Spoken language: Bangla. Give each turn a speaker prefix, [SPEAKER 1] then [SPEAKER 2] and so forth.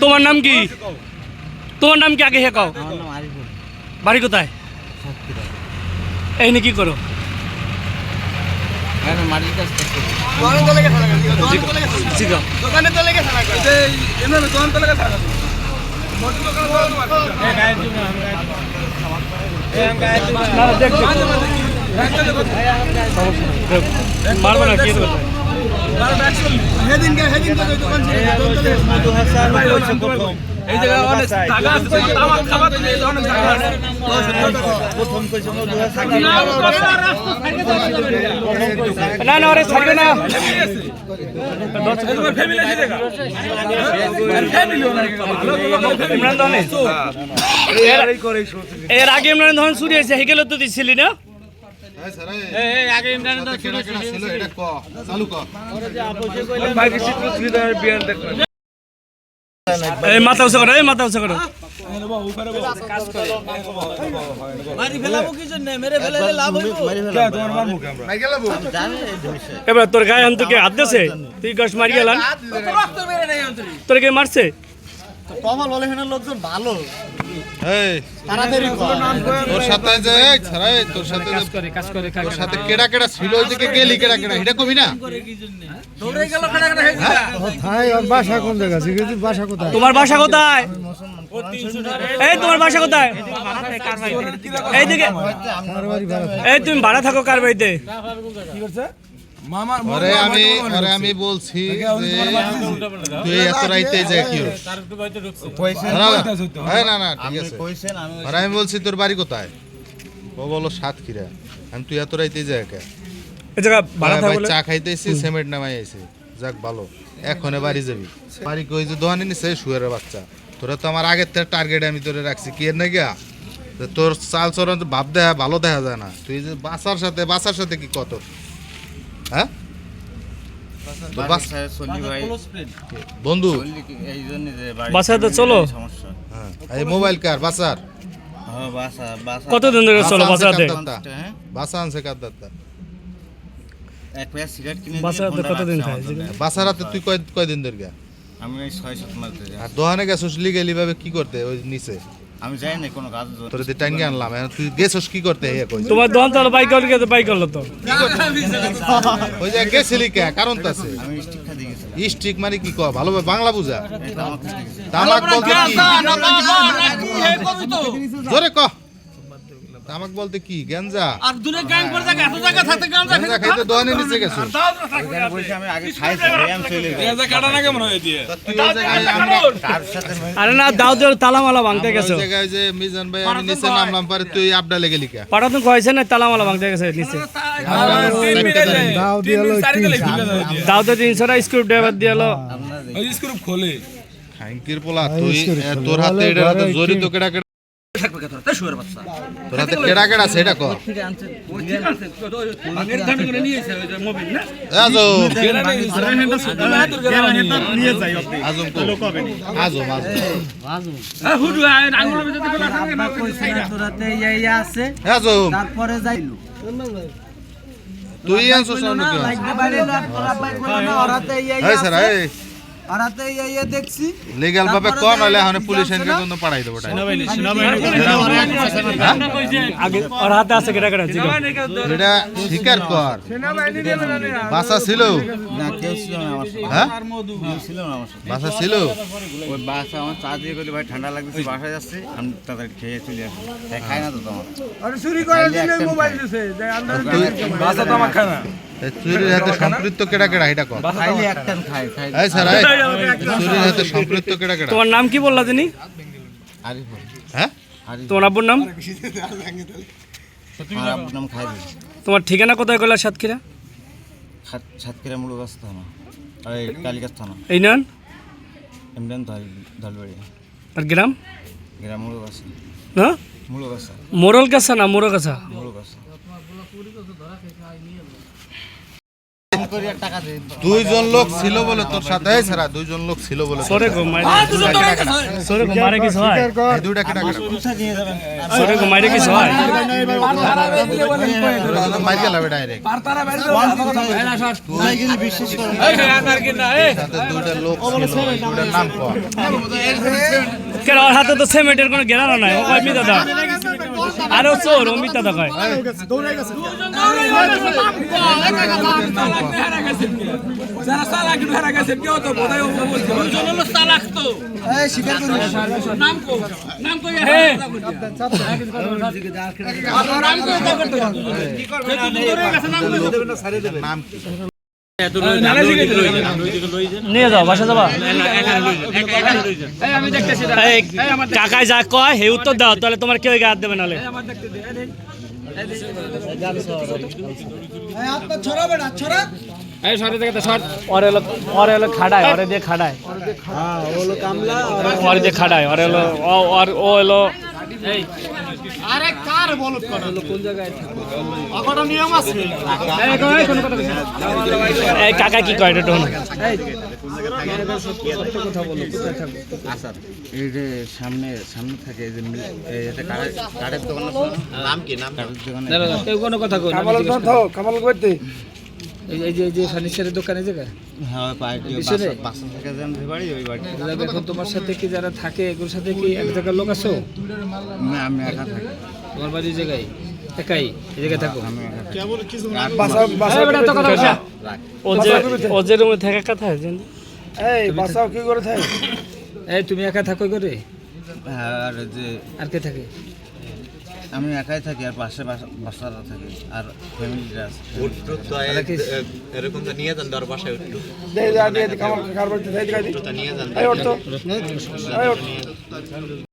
[SPEAKER 1] তোমার নাম কি? তোমার নাম কি আগে হে কও বাড়ি কোথায়? এই কি করো?
[SPEAKER 2] দোকানে তো লেগে থাকা এমনি দোকান তো দোকান ছিল এই জায়গায় অনেক জায়গা আছে আমার খাবার এই অনেক জায়গা আছে
[SPEAKER 1] না না ওরে ছাড়বে না
[SPEAKER 2] তোমার ফ্যামিলি আছে দেখা ফ্যামিলি
[SPEAKER 1] ইমরান দহনে এর আগে ইমরান দহন চুরি হয়েছে হেগেল তো দিচ্ছিলি না আগে ইমরান দহন চুরি এই মাথা উঁচা করো এই মাথা উঁচা করো। এবার তোর গায়ে আন তোকে হাত দিয়েছে? তুই গাছ মারি গেলাম? তোর কে মারছে?
[SPEAKER 3] এই, তোর সাথে যে তোর সাথে কেডা কেডা ছিল ওইদিকে গেলি কেডা কেডা এটা কবি না?
[SPEAKER 1] তোমার বাসা কোথায়? এই তোমার বাসা কোথায়? এইদিকে এই তুমি ভাড়া থাকো কার বাড়িতে?
[SPEAKER 3] আরে আমি আরে আমি বলছি তুই এত রাইতে যে কি হলো? না, না, এই না না ঠিক আছে। আর আমি বলছি তোর বাড়ি কোথায়? ও বলো সাতক্ষীরা আমি তুই এত রাইতে যে একা।
[SPEAKER 1] এই জায়গা ভাড়া
[SPEAKER 3] ভাই,
[SPEAKER 1] থাকো
[SPEAKER 3] চা খাইতেছি সিমেন্ট নামাই আইছি। যাক ভালো। এখনে বাড়ি যাবি। বাড়ি কই যে দোকানে নিছে শুয়ারের বাচ্চা। তোরা তো আমার আগের থেকে টার্গেট আমি তোরে রাখছি। কি এর নাকি? তোর চাল চরণ তো ভাব দেখা ভালো দেখা যায় না। তুই যে বাসার সাথে বাসার সাথে কি কত? হ্যাঁ? তো বাস- বন্ধু।
[SPEAKER 1] বাসাতে চলো।
[SPEAKER 3] হ্যাঁ। এই মোবাইল কার? বাসার?
[SPEAKER 1] কতদিন ধরে চলো? বাসাতে?
[SPEAKER 3] বাসা আনছে কার দাত্তা?
[SPEAKER 1] বাসাতে কতদিন থাকে
[SPEAKER 3] তুই কয় কয়দিন ধরে?
[SPEAKER 4] আমি ছয় সাত মাস
[SPEAKER 3] আর দোকানে গেছিস লিগেলি ভাবে কি করতে ওই নিচে?
[SPEAKER 4] আমি যাই না কোনো কাজ
[SPEAKER 3] তোর যে টাঙ্গি আনলাম তুই গেছস কি করতে? এ কই?
[SPEAKER 1] তোমার দোকান তো বাইক করলে তো বাইক করল তো?
[SPEAKER 3] ওই যে গেছিলি কে? কারণ তো আছে।
[SPEAKER 4] আমি স্টিক খাতে গেছি
[SPEAKER 3] স্টিক মানে কি কয়? ভালোভাবে বাংলা বুঝা? তামাক বলতে কি? জোরে ক। তামাক বলতে কি? গেঞ্জা
[SPEAKER 2] আর দূরে গ্যাং করে থাকে এত জায়গা থাকতে গ্যাং থাকে
[SPEAKER 3] গেঞ্জা খাইতে দোকানে নিচে গেছিস
[SPEAKER 4] ওখানে বসে আমি আগে খাইছি খেয়ে আমি চলে
[SPEAKER 2] এই কাটা না কেমন হয়ে দিয়ে?
[SPEAKER 3] তুই ওই জায়গায়
[SPEAKER 4] তার সাথে
[SPEAKER 1] আরে না দাও দিয়ে তালা মালা ভাঙতে গেছো
[SPEAKER 3] ওই জায়গায় যে মিজান ভাই আমি নিচে নামলাম পরে তুই আপডা লেগে লিখা
[SPEAKER 1] পাঠাতো কয়েছে না তালা মালা ভাঙতে গেছে নিচে। দাও তো তিনশো টা স্ক্রু ড্রাইভার দিয়ে এলো
[SPEAKER 2] স্ক্রুপ খোলে।
[SPEAKER 3] খাঙ্কির পোলা তুই তোর হাতে এটা জড়িত কেডা
[SPEAKER 5] তারপরে যাইলো
[SPEAKER 3] তুই
[SPEAKER 5] না দেখছি।
[SPEAKER 3] লিগ্যাল ভাবে এখন পুলিশ এনকে জন্য দেবো
[SPEAKER 1] আগে হাতে আছে কেটা কেটা জিগো
[SPEAKER 3] এটা স্বীকার কর। বাসা ছিল।
[SPEAKER 4] না কেউ ছিল না আমার সাথে।
[SPEAKER 3] হ্যাঁ?
[SPEAKER 4] ছিল না আমার সাথে।
[SPEAKER 3] বাসা ছিল?
[SPEAKER 4] ওই বাসা আমার চা দিয়ে ভাই ঠান্ডা লাগতেছে বাসায় যাচ্ছে আমি তাড়াতাড়ি খেয়ে চলে আসি। তাই খাই না তো তোমার।
[SPEAKER 5] চুরি করে দিলে মোবাইল
[SPEAKER 2] বাসা তো আমার খানা
[SPEAKER 3] চুরির হাতে সম্পৃক্ত কেডা কেডা এটা কর।
[SPEAKER 4] খাইলে একটা খাই খাই
[SPEAKER 3] এই স্যার এই চুরির হাতে সম্পৃক্ত কেডা কেডা?
[SPEAKER 1] তোমার নাম কি বললা তিনি
[SPEAKER 4] আরিফ।
[SPEAKER 3] হ্যাঁ
[SPEAKER 1] তোমার আব্বুর নাম?
[SPEAKER 4] আর আপনার নাম খাই দিই
[SPEAKER 1] তোমার ঠিকানা কোথায় গেলা সাতক্ষীরা?
[SPEAKER 4] সাতক্ষীরা মুলগাছ থানা। আর এই কালীগাছ থানা।
[SPEAKER 1] এই নেন।
[SPEAKER 4] এমডেন ধলবাড়ি
[SPEAKER 1] আর গ্রাম?
[SPEAKER 4] গ্রাম মুলগাছ
[SPEAKER 1] হ্যাঁ
[SPEAKER 4] মুলগাছ
[SPEAKER 1] মোরল গাছা না মোরো গাছা
[SPEAKER 4] মুলগাছ করি আর টাকা দিই
[SPEAKER 3] দুইজন লোক ছিল বলে তোর সাথে এই ছাড়া দুইজন লোক ছিল বলে তোর
[SPEAKER 1] সরে গো মাইরে সরে। গো মারে কিছু হয়।
[SPEAKER 3] দুইটা কেটে কেটে
[SPEAKER 1] সরে গো মাইরে কিছু হয়।
[SPEAKER 3] মারি গেলাম ডাইরেক্ট
[SPEAKER 2] পারতারা বাইরে
[SPEAKER 3] দুইটা লোক ছিল নাম
[SPEAKER 1] কেন হাতে তো সিমেন্টের কোনো গেরানো নাই? ও কয় মিথ্যা দা আরে চোর মিথ্যা দা কয়
[SPEAKER 2] যারা চালাক হেরা গেছে কেউ তো বোধহয় দুজন হলো চালাক তো
[SPEAKER 5] স্বীকার করিস
[SPEAKER 2] নাম কো নাম কো
[SPEAKER 3] নাম কি?
[SPEAKER 1] নিয়ে যাও বাসা যাবা। এই, কাকাই যা কয় হে উত্তর দাও তাহলে তোমার কেউ হাত দেবে
[SPEAKER 5] বেটা ছড়া।
[SPEAKER 1] ওরে হলো খাড়ায় ওরে দিয়ে খাড়ায়। ওরে দিয়ে ওরে হলো ও- ওর ও হলো এই কাকা কি কয় এটা
[SPEAKER 4] এই যে সামনে সামনে থাকে এই যে কাঠের কাঠের দোকান নাম কি নাম? কাঠের দোকানে।
[SPEAKER 6] কেউ কোনো কথা কই
[SPEAKER 2] কামাল কামাল করতে
[SPEAKER 6] এই যে যে ফার্নিচারের দোকানে জায়গা
[SPEAKER 4] হ্যাঁ বাড়ি ওই বাড়ি।
[SPEAKER 6] এখন তোমার সাথে কি যারা থাকে এগুলোর সাথে কি এক জায়গার লোক আছো?
[SPEAKER 4] না আমি একা থাকি।
[SPEAKER 6] তোমার বাড়ির জায়গায়? একাই এই জায়গায় থাকো।
[SPEAKER 1] ও যে রুমে থাকা কথা
[SPEAKER 2] এই বাসাও কি করে থাকে?
[SPEAKER 6] এই তুমি একা থাকো করে
[SPEAKER 4] আর যে
[SPEAKER 6] আর কে থাকে?
[SPEAKER 4] আমি একাই থাকি আর পাশে বাসা- বাসারা থাকে আর ফ্যামিলিটা আছে।
[SPEAKER 6] তারা কি
[SPEAKER 2] দে যা দিয়ে কামাল কার বাড়িতে যাই